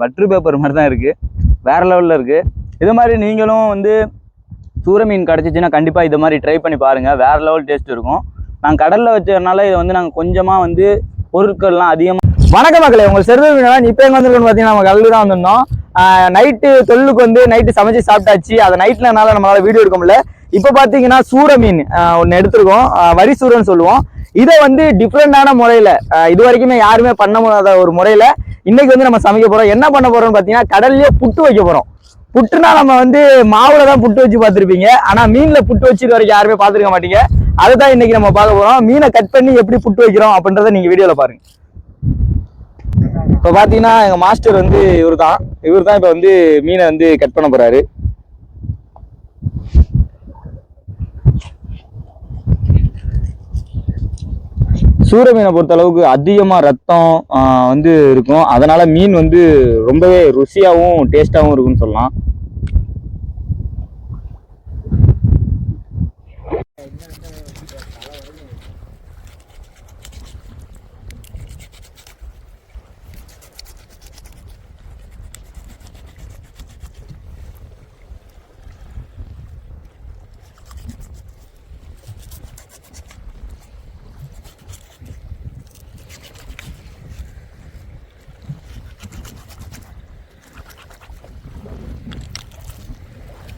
Butter paper மாதிரி தான் இருக்குது வேறு லெவலில் இருக்குது இது மாதிரி நீங்களும் வந்து சூர மீன் கிடச்சிச்சின்னா கண்டிப்பாக இது மாதிரி ட்ரை பண்ணி பாருங்கள் வேறு லெவல் டேஸ்ட் இருக்கும். நாங்கள் கடலில் வச்சதுனால இதை வந்து நாங்கள் கொஞ்சமாக வந்து பொருட்கள்லாம் அதிகமாக வணக்க மக்களே உங்கள் செருவு மீன் இப்போ எங்கே வந்திருக்கோன்னு பார்த்தீங்கன்னா நம்ம கடலுக்கு தான் வந்திருந்தோம். நைட்டு தொல்லுக்கு வந்து நைட்டு சமைச்சு சாப்பிட்டாச்சு. அதை நைட்டில் என்னால் நம்மளால் வீடியோ எடுக்க முடியல. இப்போ பார்த்தீங்கன்னா சூர மீன் ஒன்று எடுத்திருக்கோம். வரி சூரன்னு சொல்லுவோம். இதை வந்து டிஃப்ரெண்டான முறையில் இது வரைக்குமே யாருமே பண்ண முடியாத ஒரு முறையில் இன்னைக்கு வந்து நம்ம சமைக்க போகிறோம் என்ன பண்ண போகிறோம்னு பார்த்தீங்கன்னா கடல்லையே புட்டு வைக்க போகிறோம் புட்டுனா நம்ம வந்து மாவுல தான் புட்டு வச்சு பார்த்துருப்பீங்க. ஆனா மீன்ல புட்டு வச்சு வரைக்கும் யாருமே பார்த்துருக்க மாட்டீங்க. அதுதான் இன்னைக்கு நம்ம பார்க்க போறோம். மீனை கட் பண்ணி எப்படி புட்டு வைக்கிறோம் அப்படின்றத நீங்க வீடியோல பாருங்க. இப்போ பார்த்தீங்கன்னா எங்க மாஸ்டர் வந்து இவர் தான் இவர் தான் இப்போ வந்து மீனை வந்து கட் பண்ண போறாரு. சூர மீனை பொறுத்த அளவுக்கு அதிகமாக ரத்தம் வந்து இருக்கும். அதனால் மீன் வந்து ரொம்பவே ருசியாகவும் டேஸ்ட்டாகவும் இருக்கும்னு சொல்லலாம்.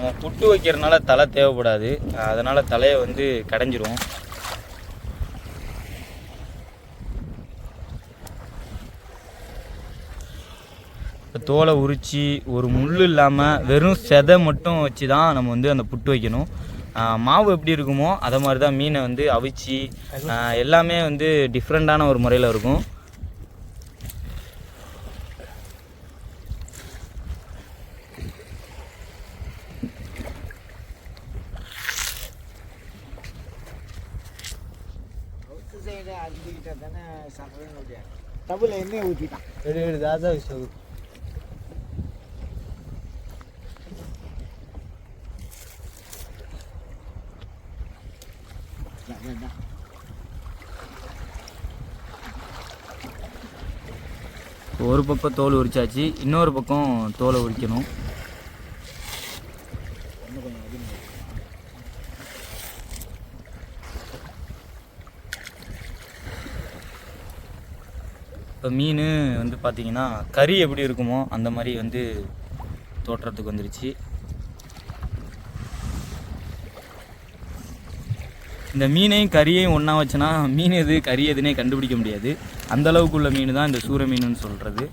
நம்ம புட்டு வைக்கிறதுனால தலை தேவைப்படாது. அதனால் தலையை வந்து கடைஞ்சிரும். இப்போ தோலை உரித்து ஒரு முள் இல்லாமல் வெறும் செதை மட்டும் வச்சு தான் நம்ம வந்து அந்த புட்டு வைக்கணும். மாவு எப்படி இருக்குமோ அதை மாதிரி தான் மீனை வந்து அவிச்சு எல்லாமே வந்து டிஃப்ரெண்ட்டான ஒரு முறையில் இருக்கும். டபுள் எண்ணெய் ஊற்றிட்டான் எடு எடு தாதா விஷயம் ஒரு பக்கம் தோல் உரிச்சாச்சு இன்னொரு பக்கம் தோலை உரிக்கணும். இப்போ மீன் வந்து பார்த்தீங்கன்னா கறி எப்படி இருக்குமோ அந்த மாதிரி வந்து தோற்றத்துக்கு வந்துருச்சு. இந்த மீனையும் கறியையும் ஒன்றா வச்சுனா மீன் எது கறி எதுனே கண்டுபிடிக்க முடியாது. அந்தளவுக்குள்ள உள்ள மீன் தான் இந்த சூர மீனுன்னு சொல்கிறது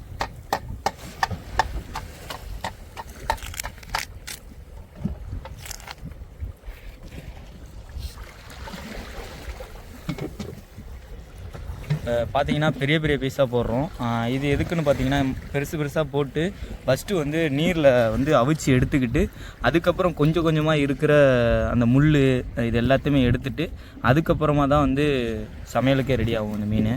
பார்த்தீங்கன்னா பெரிய பெரிய பீஸாக போடுறோம். இது எதுக்குன்னு பார்த்தீங்கன்னா பெருசு பெருசாக போட்டு ஃபஸ்ட்டு வந்து நீரில் வந்து அவிச்சு எடுத்துக்கிட்டு அதுக்கப்புறம் கொஞ்சம் கொஞ்சமாக இருக்கிற அந்த முள் இது எல்லாத்தையுமே எடுத்துட்டு அதுக்கப்புறமா தான் வந்து சமையலுக்கே ரெடி ஆகும் இந்த மீன்.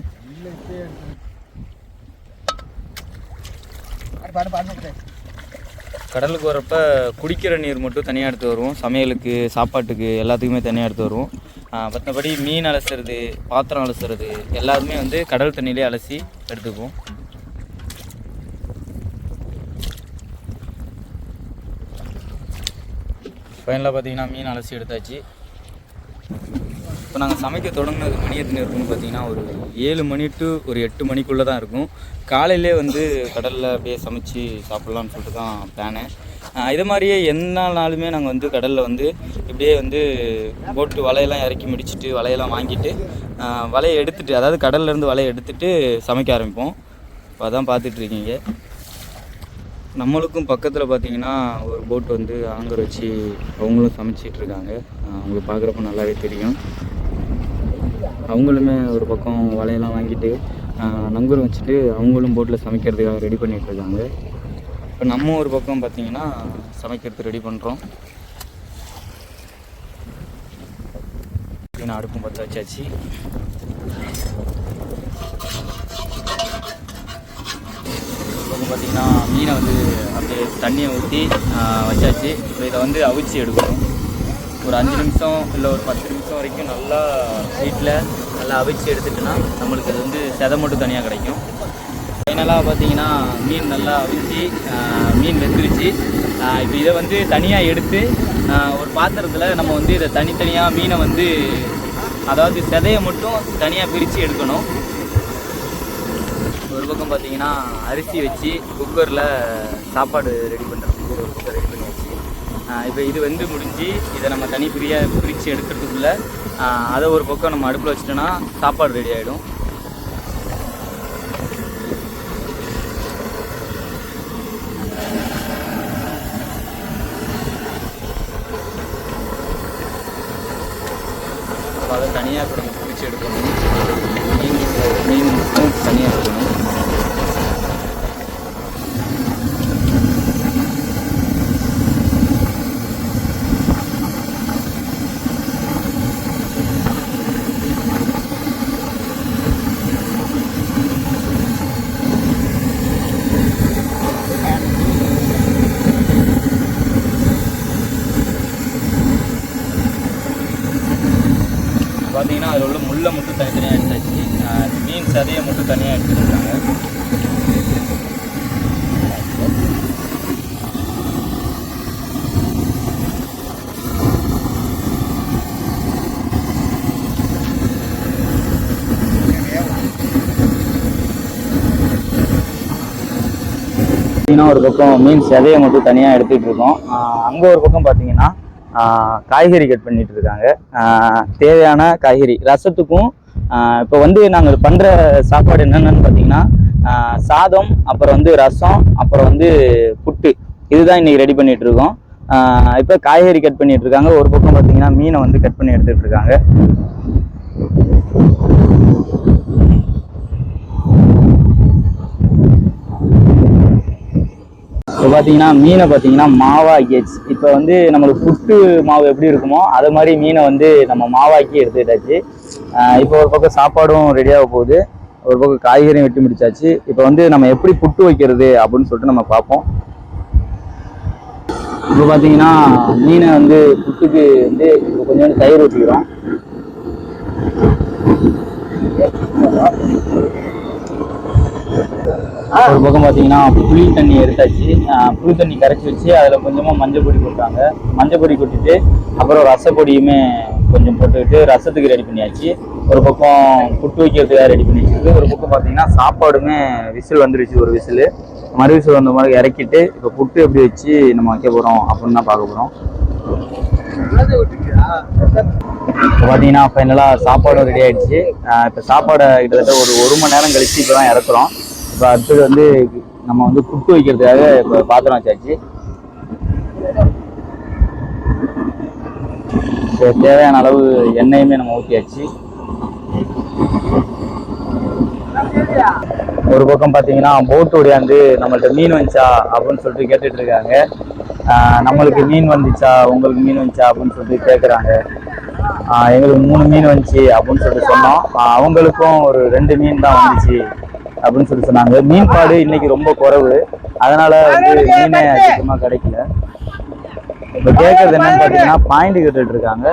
கடலுக்கு வரப்போ குடிக்கிற நீர் மட்டும் தனியாக எடுத்து வருவோம். சமையலுக்கு சாப்பாட்டுக்கு எல்லாத்துக்குமே தனியாக எடுத்து வருவோம். மற்றபடி மீன் அலசுறது பாத்திரம் அலசுறது எல்லாருமே வந்து கடல் தண்ணியிலே அலசி எடுத்துக்குவோம். ஃபைனலாக பார்த்தீங்கன்னா மீன் அலசி எடுத்தாச்சு. இப்போ நாங்கள் சமைக்க தொடங்கினது மணி எத்தனை இருக்குன்னு பார்த்தீங்கன்னா ஒரு ஏழு மணி டு ஒரு எட்டு மணிக்குள்ளே தான் இருக்கும். காலையிலே வந்து கடலில் அப்படியே சமைச்சு சாப்பிட்லான்னு சொல்லிட்டு தான் பிளானு இது மாதிரியே எந்த நாளுமே நாங்கள் வந்து கடலில் வந்து இப்படியே வந்து போட்டு வலையெல்லாம் இறக்கி முடிச்சுட்டு வலையெல்லாம் வாங்கிட்டு வலையை எடுத்துட்டு அதாவது கடல்லேருந்து வலையை எடுத்துட்டு சமைக்க ஆரம்பிப்போம். இப்போ அதான் பார்த்துட்ருக்கீங்க நம்மளுக்கும் பக்கத்தில் பார்த்தீங்கன்னா ஒரு போட் வந்து ஆங்கர் வச்சு அவங்களும் சமைச்சிட்டு இருக்காங்க. பார்க்குறப்ப நல்லாவே தெரியும். அவங்களுமே ஒரு பக்கம் வலையெல்லாம் வாங்கிட்டு நங்கூரம் வச்சுட்டு அவங்களும் போட்டில் சமைக்கிறதுக்காக ரெடி பண்ணிகிட்ருக்காங்க இருக்காங்க. இப்போ நம்ம ஒரு பக்கம் பார்த்தீங்கன்னா சமைக்கிறது ரெடி பண்ணுறோம் நான் அடுப்பும் பற்ற வச்சாச்சு இப்போ பார்த்தீங்கன்னா மீனை வந்து அப்படியே தண்ணியை ஊற்றி வச்சாச்சு. இப்போ இதை வந்து அவிச்சு எடுக்கணும். ஒரு அஞ்சு நிமிஷம் இல்லை ஒரு பத்து நிமிஷம் வரைக்கும் நல்லா ஹீட்டில் நல்லா அவிச்சு எடுத்துட்டுனா நம்மளுக்கு அது வந்து செதை மட்டும் தனியாக கிடைக்கும். ஃபைனலாக பார்த்தீங்கன்னா மீன் நல்லா அவிச்சு மீன் வெந்துருச்சு. இப்போ இதை வந்து தனியாக எடுத்து ஒரு பாத்திரத்தில் நம்ம வந்து இதை தனித்தனியாக மீனை வந்து அதாவது செதையை மட்டும் தனியாக பிரித்து எடுக்கணும். ஒரு பக்கம் பார்த்தீங்கன்னா அரிசி வச்சு குக்கரில் சாப்பாடு ரெடி பண்ணுறதுக்கு ஒரு குக்கர் ரெடி பண்ணி வச்சு இப்போ இது வந்து முடிஞ்சு இதை நம்ம தனி பிரியாக பிரித்து எடுக்கிறதுக்குள்ளே அதை ஒரு பக்கம் நம்ம அடுப்பில் வச்சிட்டோன்னா சாப்பாடு ரெடி ஆகிடும் அப்போ அதை தனியாக இப்போ நம்ம பிரித்து எடுக்கணும் மீன் மீன் மட்டும் தனியாக எடுக்கணும் பார்த்தீங்கன்னா அதில் உள்ள முள்ளை மட்டும் தனித்தனியாக எடுத்தாச்சு. மீன் சதையை மட்டும் தனியாக எடுத்துருக்காங்க. பார்த்தீங்கன்னா ஒரு பக்கம் மீன் சதையை மட்டும் தனியாக எடுத்துகிட்டு இருக்கோம். அங்கே ஒரு பக்கம் பார்த்தீங்கன்னா காய்கறி கட் பண்ணிட்டு இருக்காங்க தேவையான காய்கறி. ரசத்துக்கும் இப்போ வந்து நாங்கள் பண்ணுற சாப்பாடு என்னென்னு பார்த்தீங்கன்னா சாதம் அப்புறம் வந்து ரசம் அப்புறம் வந்து புட்டு. இதுதான் இன்னைக்கு ரெடி பண்ணிட்டு இருக்கோம் இப்போ காய்கறி கட் பண்ணிட்டு இருக்காங்க ஒரு பக்கம் பார்த்தீங்கன்னா மீனை வந்து கட் பண்ணி எடுத்துட்டு இருக்காங்க இப்போ பார்த்தீங்கன்னா மீனை பார்த்தீங்கன்னா மாவாக்கியாச்சு இப்போ வந்து நம்மளுக்கு புட்டு மாவு எப்படி இருக்குமோ அது மாதிரி மீனை வந்து நம்ம மாவாக்கி எடுத்துக்கிட்டாச்சு. இப்போ ஒரு பக்கம் சாப்பாடும் ரெடியாக போகுது. ஒரு பக்கம் காய்கறியும் வெட்டி முடிச்சாச்சு. இப்போ வந்து நம்ம எப்படி புட்டு வைக்கிறது அப்படின்னு சொல்லிட்டு நம்ம பார்ப்போம். இப்போ பார்த்தீங்கன்னா மீனை வந்து புட்டுக்கு வந்து இப்போ கொஞ்சோண்டு தயிர் ஊற்றிக்கிறோம் ஒரு பக்கம் பார்த்தீங்கன்னா புளி தண்ணி எடுத்தாச்சு. புளி தண்ணி கரைச்சி வச்சு அதில் கொஞ்சமாக மஞ்சள் பொடி போட்டாங்க. மஞ்சள் பொடி கொட்டிட்டு அப்புறம் ரசப்பொடியுமே கொஞ்சம் போட்டுக்கிட்டு ரசத்துக்கு ரெடி பண்ணியாச்சு. ஒரு பக்கம் புட்டு வைக்கிறதுக்காக ரெடி பண்ணி வச்சுருக்கு ஒரு பக்கம் பார்த்தீங்கன்னா சாப்பாடுமே விசில் வந்துருச்சு ஒரு விசில். மறு விசில் வந்த மாதிரி இறக்கிட்டு இப்போ புட்டு எப்படி வச்சு நம்ம வைக்க போகிறோம் அப்படின்னு தான் பார்க்க போகிறோம் இப்போ பார்த்தீங்கன்னா ஃபைனலாக சாப்பாடும் ரெடி ஆகிடுச்சு இப்போ சாப்பாடை கிட்டத்தட்ட ஒரு ஒரு மணி நேரம் கழிச்சு இப்போ தான் இறக்குறோம். இப்போ அடுத்தது வந்து நம்ம வந்து புட்டு வைக்கிறதுக்காக இப்போ பாத்திரம் வச்சாச்சு. இப்போ தேவையான அளவு எண்ணெயுமே நம்ம ஊற்றியாச்சு ஒரு பக்கம் பார்த்தீங்கன்னா போட்டு ஓடியாந்து நம்மள்ட்ட மீன் வந்துச்சா அப்படின்னு சொல்லிட்டு கேட்டுட்டு இருக்காங்க. நம்மளுக்கு மீன் வந்துச்சா உங்களுக்கு மீன் வந்துச்சா அப்படின்னு சொல்லிட்டு கேட்குறாங்க எங்களுக்கு மூணு மீன் வந்துச்சு அப்படின்னு சொல்லிட்டு சொன்னோம். அவங்களுக்கும் ஒரு ரெண்டு மீன் தான் வந்துச்சு. அப்படின்னு சொல்லி சொன்னாங்க. மீன்பாடு இன்னைக்கு ரொம்ப குறைவு. அதனால வந்து மீனே அதிகமாக கிடைக்கல. இப்போ கேட்கறது என்னன்னு பார்த்தீங்கன்னா பாயிண்ட் கேட்டுட்டு இருக்காங்க.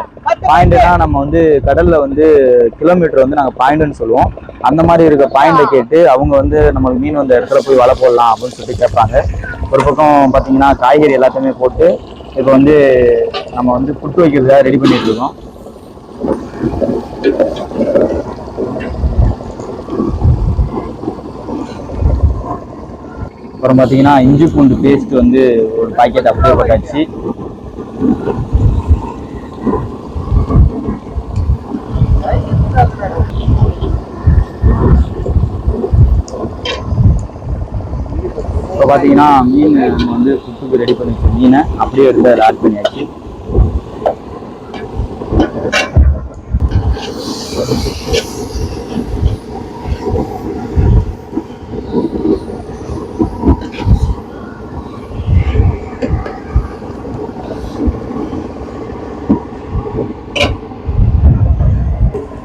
பாயிண்ட்னா நம்ம வந்து கடல்ல வந்து கிலோமீட்டர் வந்து நாங்கள் பாயிண்ட்னு சொல்லுவோம். அந்த மாதிரி இருக்க பாயிண்டை கேட்டு அவங்க வந்து நம்மளுக்கு மீன் வந்த இடத்துல போய் வலை போடலாம் அப்படின்னு சொல்லிட்டு கேட்பாங்க. ஒரு பக்கம் பார்த்தீங்கன்னா காய்கறி எல்லாத்தையுமே போட்டு இப்போ வந்து நம்ம வந்து புட்டு வைக்கிறதுக்காக ரெடி பண்ணிட்டு இருக்கோம். அப்புறம் பார்த்தீங்கன்னா இஞ்சி பூண்டு பேஸ்ட் வந்து ஒரு பாக்கெட் அப்படியே போட்டாச்சு. இப்போ பார்த்தீங்கன்னா மீன் நம்ம வந்து புட்டுக்கு ரெடி பண்ணி மீனை அப்படியே எடுத்து அதில் ஆட் பண்ணியாச்சு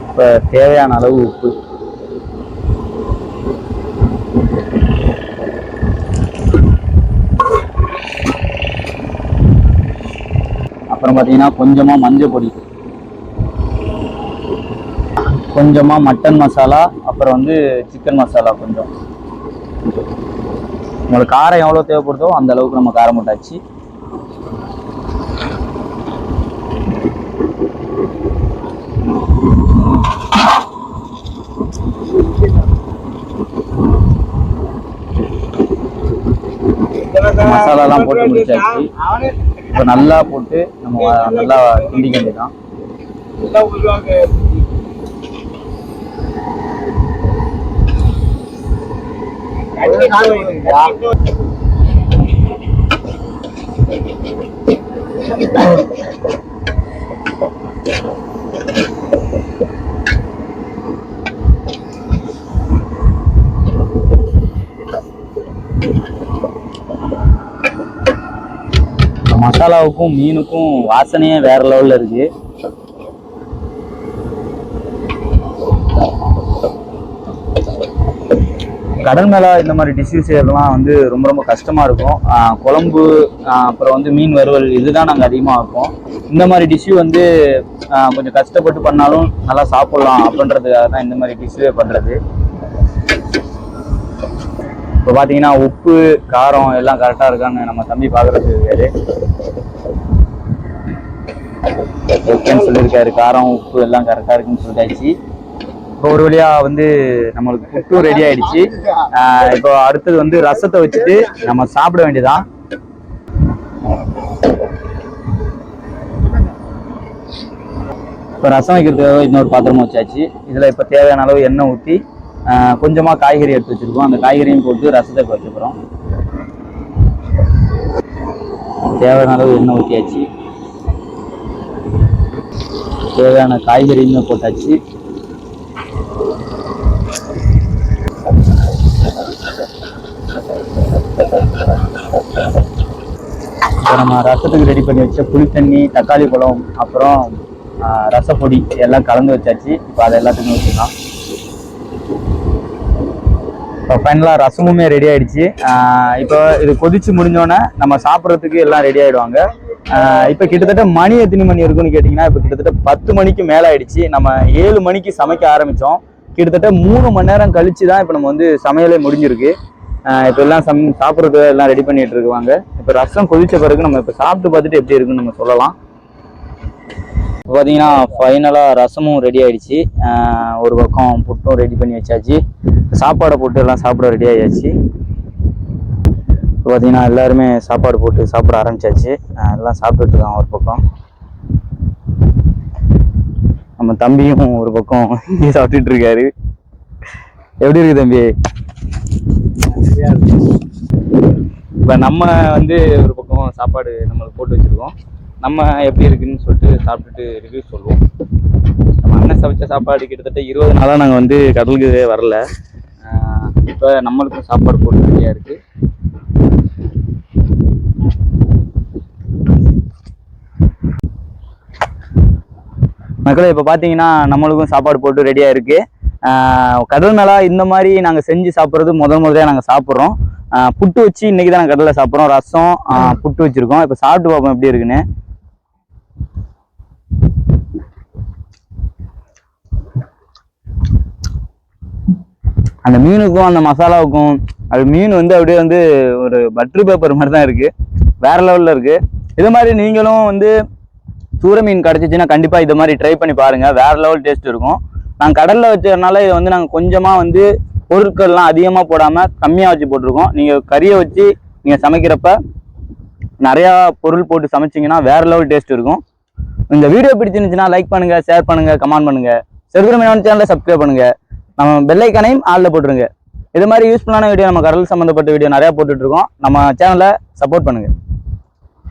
இப்போ தேவையான அளவு உப்பு. அப்புறம் பார்த்தீங்கன்னா கொஞ்சமாக மஞ்சள் பொடி. கொஞ்சமாக மட்டன் மசாலா அப்புறம் வந்து சிக்கன் மசாலா கொஞ்சம். உங்களுக்கு காரம் எவ்வளோ தேவைப்படுதோ அந்த அளவுக்கு நம்ம காரம் போட்டாச்சு. மசாலாலாம் போட்டு முடிச்சாச்சு. இப்போ நல்லா போட்டு நம்ம நல்லா கிண்டிக்க வேண்டியதான் எல்லாம் உருவாங்க மசாலாவுக்கும் மீனுக்கும் வாசனையே வேற லெவலில் இருக்கு. கடல் மேலே இந்த மாதிரி டிஷ்யூஸ் செய்யறதுலாம் வந்து ரொம்ப ரொம்ப கஷ்டமாக இருக்கும். குழம்பு அப்புறம் வந்து மீன் வறுவல் இதுதான் நாங்கள் அதிகமாக வைப்போம். இந்த மாதிரி டிஷ்யூ வந்து கொஞ்சம் கஷ்டப்பட்டு பண்ணாலும் நல்லா சாப்பிட்லாம் அப்படின்றதுக்காக தான் இந்த மாதிரி டிஷ்யூவே பண்ணுறது இப்போ பார்த்தீங்கன்னா உப்பு காரம் எல்லாம் கரெக்டாக இருக்கான்னு நம்ம தம்பி பார்க்குறது இருக்காரு. ஓகேன்னு சொல்லியிருக்காரு. காரம் உப்பு எல்லாம் கரெக்டாக இருக்குன்னு சொல்லிட்டாச்சு. இப்போ ஒரு வழியா வந்து நம்மளுக்கு புட்டும் ரெடி ஆயிடுச்சு. இப்போ அடுத்தது வந்து ரசத்தை வச்சுட்டு நம்ம சாப்பிட வேண்டியதான் இப்போ ரசம் வைக்கிறதுக்காக இன்னொரு பாத்திரம் வச்சாச்சு. இதில் இப்போ தேவையான அளவு எண்ணெய் ஊற்றி கொஞ்சமாக காய்கறி எடுத்து வச்சுருக்கோம். அந்த காய்கறியும் போட்டு ரசத்தை இப்போ வைக்க போகிறோம் தேவையான அளவு எண்ணெய் ஊற்றியாச்சு தேவையான காய்கறியுமே போட்டாச்சு. இப்போ நம்ம ரசத்துக்கு ரெடி பண்ணி வச்ச புளித்தண்ணி தக்காளி பழம் அப்புறம் ரசப்பொடி எல்லாம் கலந்து வச்சாச்சு. இப்போ அதை எல்லாத்துக்குமே வச்சுக்கலாம் இப்போ ஃபைனலாக ரசமுமே ரெடி ஆகிடுச்சு இப்போ இது கொதிச்சு முடிஞ்சோடனே நம்ம சாப்பிட்றதுக்கு எல்லாம் ரெடி ஆகிடுவாங்க இப்போ கிட்டத்தட்ட மணி எத்தனை மணி இருக்குன்னு கேட்டிங்கன்னா இப்போ கிட்டத்தட்ட பத்து மணிக்கு மேலே ஆயிடுச்சு. நம்ம ஏழு மணிக்கு சமைக்க ஆரம்பித்தோம் கிட்டத்தட்ட மூணு மணி நேரம் கழிச்சு தான் இப்போ நம்ம வந்து சமையலே முடிஞ்சிருக்கு. இப்போ எல்லாம் சம் சாப்பிட்றது எல்லாம் ரெடி பண்ணிட்டு இருக்குவாங்க. இப்போ ரசம் கொதிச்ச பிறகு நம்ம இப்போ சாப்பிட்டு பார்த்துட்டு எப்படி இருக்குன்னு நம்ம சொல்லலாம். இப்போ பார்த்தீங்கன்னா ஃபைனலாக ரசமும் ரெடி ஆகிடுச்சு ஒரு பக்கம் புட்டும் ரெடி பண்ணி வச்சாச்சு. சாப்பாடை போட்டு எல்லாம் சாப்பிட ரெடி ஆகியாச்சு இப்போ பார்த்தீங்கன்னா எல்லாருமே சாப்பாடு போட்டு சாப்பிட ஆரம்பிச்சாச்சு. எல்லாம் சாப்பிட்டுட்டு ஒரு பக்கம். நம்ம தம்பியும் ஒரு பக்கம் சாப்பிட்டுட்டு இருக்காரு. எப்படி இருக்கு தம்பி? இப்போ நம்ம வந்து ஒரு பக்கம் சாப்பாடு நம்மளுக்கு போட்டு வச்சிருக்கோம். நம்ம எப்படி இருக்குன்னு சொல்லிட்டு சாப்பிட்டுட்டு ரிவ்யூ சொல்லுவோம். நம்ம அண்ணன் சமைச்ச சாப்பாடு கிட்டத்தட்ட இருபது நாளாக நாங்கள் வந்து கடலுக்கு வரல. இப்போ நம்மளுக்கும் சாப்பாடு போட்டு ரெடியாக இருக்கு. மக்களே இப்போ பார்த்தீங்கன்னா நம்மளுக்கும் சாப்பாடு போட்டு ரெடியாக இருக்கு. கடல் மேலா இந்த மாதிரி நாங்கள் செஞ்சு சாப்பிட்றது முதல் முதலையாக நாங்கள் சாப்பிட்றோம். புட்டு வச்சு இன்னைக்கு தான் நாங்கள் கடலில் சாப்பிட்றோம். ரசம் புட்டு வச்சுருக்கோம். இப்போ சாப்பிட்டு பார்ப்போம் எப்படி இருக்குன்னு. அந்த மீனுக்கும் அந்த மசாலாவுக்கும் அது மீன் வந்து அப்படியே வந்து ஒரு பட்ரு பேப்பர் மாதிரி தான் இருக்குது வேற லெவலில் இருக்குது இது மாதிரி நீங்களும் வந்து சூர மீன் கிடச்சிச்சின்னா கண்டிப்பாக இது மாதிரி ட்ரை பண்ணி பாருங்கள் வேறு லெவல் டேஸ்ட் இருக்கும். நாங்கள் கடலில் வச்சதுனால இதை வந்து நாங்கள் கொஞ்சமாக வந்து பொருட்கள்லாம் அதிகமாக போடாமல் கம்மியாக வச்சு போட்டிருக்கோம். நீங்கள் கறியை வச்சு நீங்கள் சமைக்கிறப்ப நிறையா பொருள் போட்டு சமைச்சிங்கன்னா வேற லெவல் டேஸ்ட் இருக்கும். இந்த வீடியோ பிடிச்சிருந்துச்சுன்னா லைக் பண்ணுங்க ஷேர் பண்ணுங்க கமெண்ட் பண்ணுங்க. செருகுற சேனலை சப்ஸ்கிரைப் பண்ணுங்க. நம்ம பெல்லைக்கானையும் ஆளில் போட்டுருங்க. இது மாதிரி யூஸ்ஃபுல்லான வீடியோ நம்ம கடல் சம்மந்தப்பட்ட வீடியோ நிறையா போட்டுட்டு இருக்கோம். நம்ம சேனலை சப்போர்ட் பண்ணுங்க.